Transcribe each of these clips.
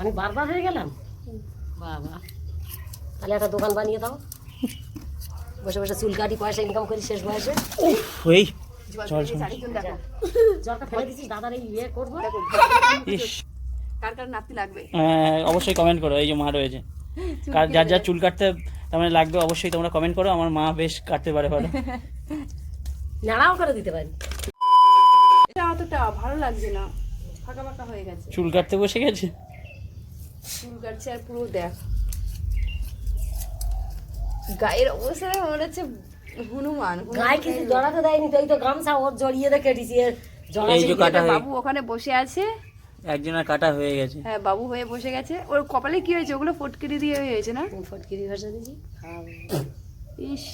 আমি বারবার হয়ে গেলাম? বাবা। তাহলে একটা দোকান বানিয়ে দাও। বসে বসে চুল কাটি পয়সা ইনকাম করি শেষ বয়সে। ওই চল চল। শাড়িগুলো দেখো। জলটা ফেলে দিচ্ছিস দাদার এই ইয়ে করব। ইস। কার কার নাতি লাগবে? অবশ্যই কমেন্ট করো এই যে মা রয়েছে। কার যার যার চুল কাটতে তার মানে লাগবে অবশ্যই তোমরা কমেন্ট করো আমার মা বেশ কাটতে পারে ভালো। নাড়াও করে দিতে পারি। এটা অতটা ভালো লাগছে না ফাঁকা ফাঁকা হয়ে গেছে। চুল কাটতে বসে গেছে? চুল কাটছে আর পুরো দেখ। গায়ের অবস্থা মনে হচ্ছে হনুমান। হনুমান গায়ে কিছু জড়াতে দেয়নি তো এই তো গামছা ওর জড়িয়ে দিয়ে কেটেছি এর জড়া এই যে কাটা হয়ে বাবু ওখানে বসে আছে। একজনের কাটা হয়ে গেছে। হ্যাঁ বাবু হয়ে বসে গেছে। ওর কপালে কি হয়েছে? ওগুলো ফটকিরি দিয়ে হয়েছে না? ফটকিরি ভাষা দিয়েছি। ইস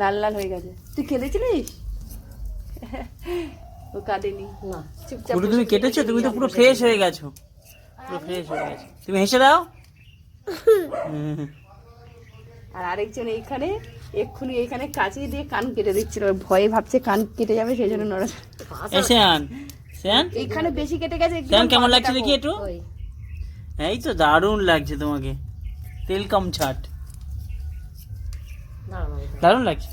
লাল লাল হয়ে গেছে। তুই কেঁদেছিলিস? ও কাঁদেনি। না। চুপচাপ তুমি কেটেছো? তুমি তো পুরো ফ্রেশ হয়ে গেছো। পুরো ফ্রেশ হয়ে গেছো। তুমি হেসে দাও। আর আরেকজন এইখানে এক্ষুনি এইখানে কাঁচি দিয়ে কান কেটে দিচ্ছিল। ভয়ে ভাবছে কান কেটে যাবে সেই জন্য নড়া শ্যান শ্যান। এইখানে বেশি কেটে গেছে শ্যান কেমন লাগছে। দেখি একটু? এই তো দারুণ লাগছে তোমাকে। তেল কম ছাট। না, দারুণ লাগছে।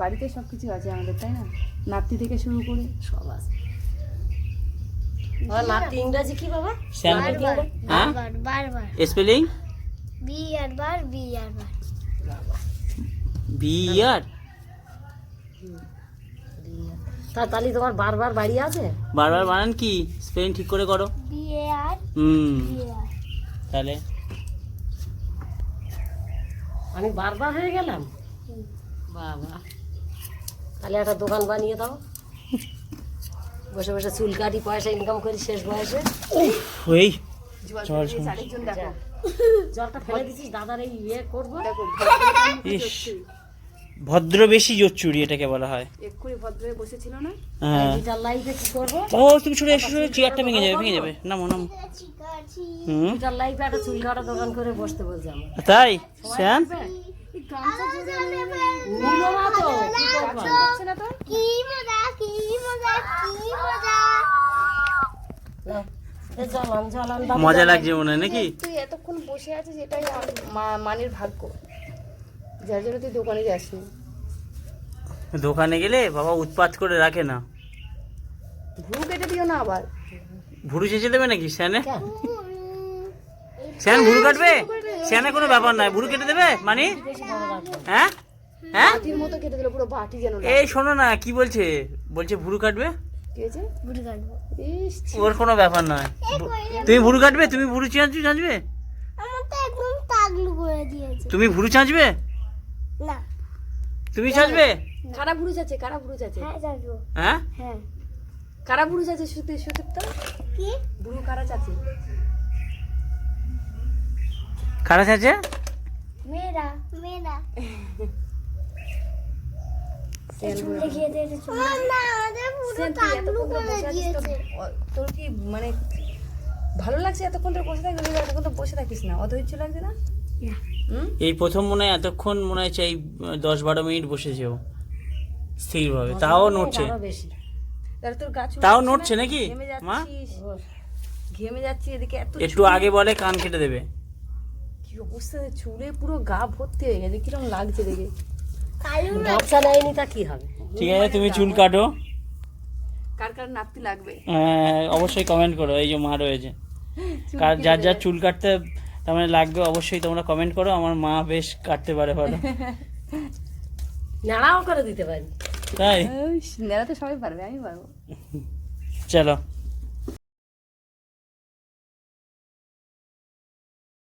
বাড়িতে সবকিছু আছে আমাদের তাই না? নাতি থেকে শুরু করে। সব আছে। আমার নাতি ইংরাজি কি বাবা? হ্যাঁ বারবার বারবার স্পেলিং বি আর বার বি আর বার বি আর তা তাহলে তোমার বারবার বাড়ি আছে? বারবার বানান কি? স্পেলিং ঠিক করে করো। বি আর হুম তাহলে? আমি বারবার হয়ে গেলাম? বাবা। তাহলে একটা দোকান বানিয়ে দাও। বসে বসে চুল কাটি পয়সা ইনকাম করি শেষ বয়সে। দেখো। জলটা ফেলে দিচ্ছিস দাদার এই ইয়ে করব। দেখো ইস ভদ্র বেশি জোর চুরি এটাকে বলা হয়। এক্ষুনি ভদ্র হয়ে বসেছিল না? হ্যাঁ। লাইফে কি করব? ও তুমি ছুটে এসো ছুটে চেয়ারটা ভেঙে যাবে ভেঙে যাবে। নামো নামো। হুম? লিটার লাইফে একটা চুল কাটা দোকান করে বসতে বলছে আমার তাই? শ্যান নিলো না তো কি করব? না তো? কি মজা কি মজা কি মজা নাও, এ জ্বলান জ্বলান মজা লাগছে মনে হয় নাকি? তুই এতক্ষণ বসে আছিস এটাই মানের ভাগ্য। যার জন্য তুই দোকানে যাসনি। দোকানে গেলে বাবা উৎপাত করে রাখে না। ভুরু কেটে দিও না আবার। ভুরু চেঁচে দেবে নাকি? শ্যানে কেন? শ্যান ভুরু কাটবে? শ্যানে কোনো ব্যাপার নাই। ভুরু কেটে দেবে মানে? হ্যাঁ? হ্যাঁ? মতো কেটে দিল পুরো বাটি যেন এই শোনো না কি বলছে? বলছে ভুরু কাটবে? ওর কোনো ব্যাপার নয়। তুমি ভুরু কাটবে? তুমি ভুরু চাঁচবে চাঁচবে আমার তো একদম তাগলু করে দিয়েছে। তুমি ভুরু চাঁচবে না। তুমি চাঁচবে কারা ভুরুজ আছে কারা ভুরুজ আছে হ্যাঁ হ্যাঁ? হ্যাঁ। কারা ভুরুজ আছে সুতে সুদীপ্ত? কি? ভুরু কারা আছে কারা চাঁচে মেয়েরা মেয়েরা চুল দেখিয়ে দিয়েছে চুল না আমাদের পুরো সেন, তুই তাগলু এতক্ষণ ধরে করে বসে আছিস, তোর- তোর কি মানে ভালো লাগছে এতক্ষণ ধরে বসে থাকবি এতক্ষণ তো বসে থাকিস না। ইচ্ছে লাগছে না? এই প্রথম মনে হয় এতক্ষণ মনে হচ্ছে এই দশ বারো মিনিট বসেছে ও স্থিরভাবে তাও নড়ছে। আরও বেশি। তাহলে তোর গাছ তাও নড়ছে নাকি? ঘেমে মা? ঘেমে যাচ্ছি এদিকে এত একটু আগে বলে কান কেটে দেবে। কি অবস্থা? চুলে পুরো গা ভর্তি হয়ে গেছে। কীরকম লাগছে দেখে? ব্যবসা নেয়নি তা কি হবে? ঠিক আছে তুমি চুল কাটো। কার কার নাতি লাগবে? আহ, অবশ্যই কমেন্ট করো এই যে মা রয়েছে। কার যার যার চুল কাটতে তার মানে লাগবে অবশ্যই তোমরা কমেন্ট করো আমার মা বেশ কাটতে পারে ভালো। নাড়াও করে দিতে পারি। তাই? নেড়াতে সবাই পারবে আমি পারব। চলো।